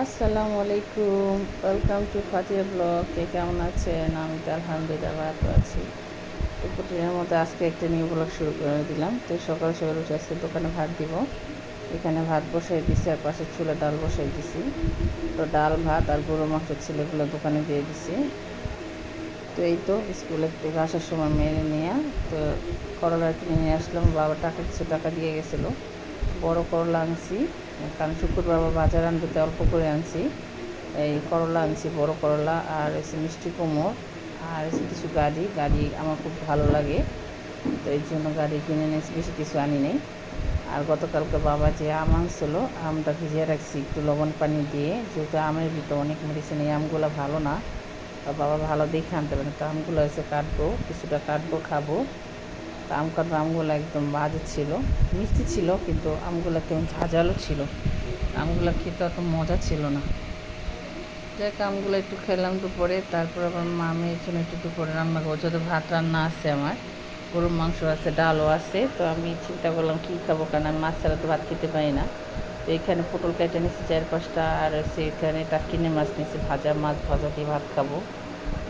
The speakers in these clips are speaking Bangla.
আসসালামু আলাইকুম। ওয়েলকাম টু ফাতিয়া ব্লগ কে কেমন আছেন? আমি তো আলহামদুলিল্লাহ ভালো আছি। প্রতিদিনের মতো আজকে একটা নিউ ব্লগ শুরু করে দিলাম। তো সকাল সকাল উঠে আজকে দোকানে ভাত দিব। এখানে ভাত বসাই দিছি আর পাশে চুলে ডাল বসাই দিছি। তো ডাল, ভাত আর গরু মাংস ছেলেগুলো দোকানে দিয়ে দিছি। তো এই তো স্কুলে থেকে আসার সময় মেরে নিয়ে, তো করলা কিনে নিয়ে আসলাম। বাবা টাকা কিছু টাকা দিয়ে গেছিল। বড় করলা আনছি। কারণ শুক্রবার বাজার আনতে অল্প করে আনছি। এই করলা আনছি, বড় করলা আর এসে মিষ্টি কুমড় আর এসে কিছু গাড়ি। গাড়ি আমার খুব ভালো লাগে, তো এই জন্য গাড়ি কিনে নিয়েছি বেশি কিছু আনি নেই। আর গতকালকে বাবা যে আম আনছিল, আমটা ভিজিয়ে রাখছি একটু লবণ পানি দিয়ে। যেহেতু আমের ভিতরে অনেক মেডিসিন, এই আমগুলো ভালো না। বাবা ভালো দেখে আনতে পারেন। তো আমগুলো এসে কাটবো, কিছুটা কাটবো, খাব। তা আম কাটবো, আমগুলো একদম বাজে ছিল। মিষ্টি ছিল, কিন্তু আমগুলো কেমন ঝাঁঝালো ছিল। আমগুলো খেতে অত মজা ছিল না। যাক, আমগুলো একটু খেলাম দুপুরে, তারপর আবার মামের জন্য একটু দুপুরে রান্না করব। যত ভাত রান্না আছে আমার, গরুর মাংস আছে, ডালও আছে, তো আমি চিন্তা করলাম কী খাব, কারণ আমি মাছ ছাড়া তো ভাত খেতে পারি না। তো এখানে পটল কেটে নিচ্ছি চার পাঁচটা, আর সেখানে টাকিনে মাছ নিচ্ছি ভাজা মাছ, ভাজা দিয়ে ভাত খাব।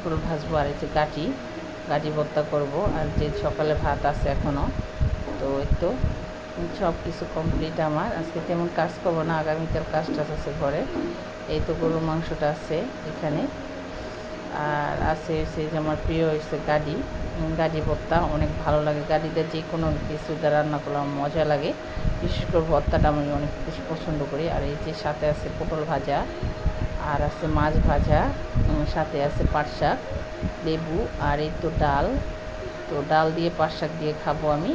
পটল ভাজবো, আর যে গাটি। গাটি ভর্তা করব। আর যে সকালে ভাত আছে এখনও তো তো সব কিছু কমপ্লিট আমার। আজকে তেমন কাজ করব না, আগামীকাল কাজ টাজ আছে ঘরে। এই তো গরুর মাংসটা আছে এখানে। আর আছে সেই যে আমার প্রিয় হচ্ছে গাড়ি গাড়ি ভর্তা। অনেক ভালো লাগে গাড়িতে যে কোনো কিছু রান্না করলে আমার মজা লাগে। বিশেষ করে ভর্তাটা আমি অনেক বেশি পছন্দ করি। আর এই যে সাথে আছে পটল ভাজা আর আছে মাছ ভাজা সাথে আছে পাট শাক, লেবু আর এই তো ডাল। তো ডাল দিয়ে পাট শাক দিয়ে খাব আমি।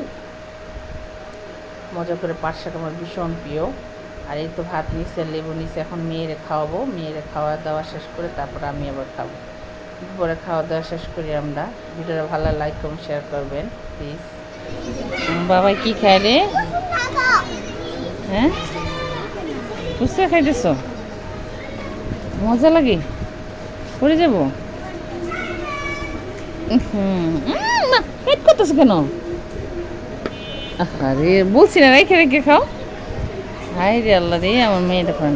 মজা করে পাট শাক আমার ভীষণ প্রিয়। আর এই তো ভাত নিচে লেবু নিচে এখন মেয়েরে খাওয়াবো। মেয়েরে খাওয়া দাওয়া শেষ করে তারপর আমি আবার খাব। দুপুরে খাওয়া দাওয়া শেষ করি আমরা। ভিডিওটা ভালো লাইক কমেন্ট শেয়ার করবেন প্লিজ বাবাই কি খায় রে? হ্যাঁ? ফুচকা খাইতেছ? মজা লাগে? পড়ে যাব? হুম পেট করতেছ কেন? আরে বলছি না, রেখে রেখে খাও। হাই রে আল্লাহ রে, আমার মেয়েটা খান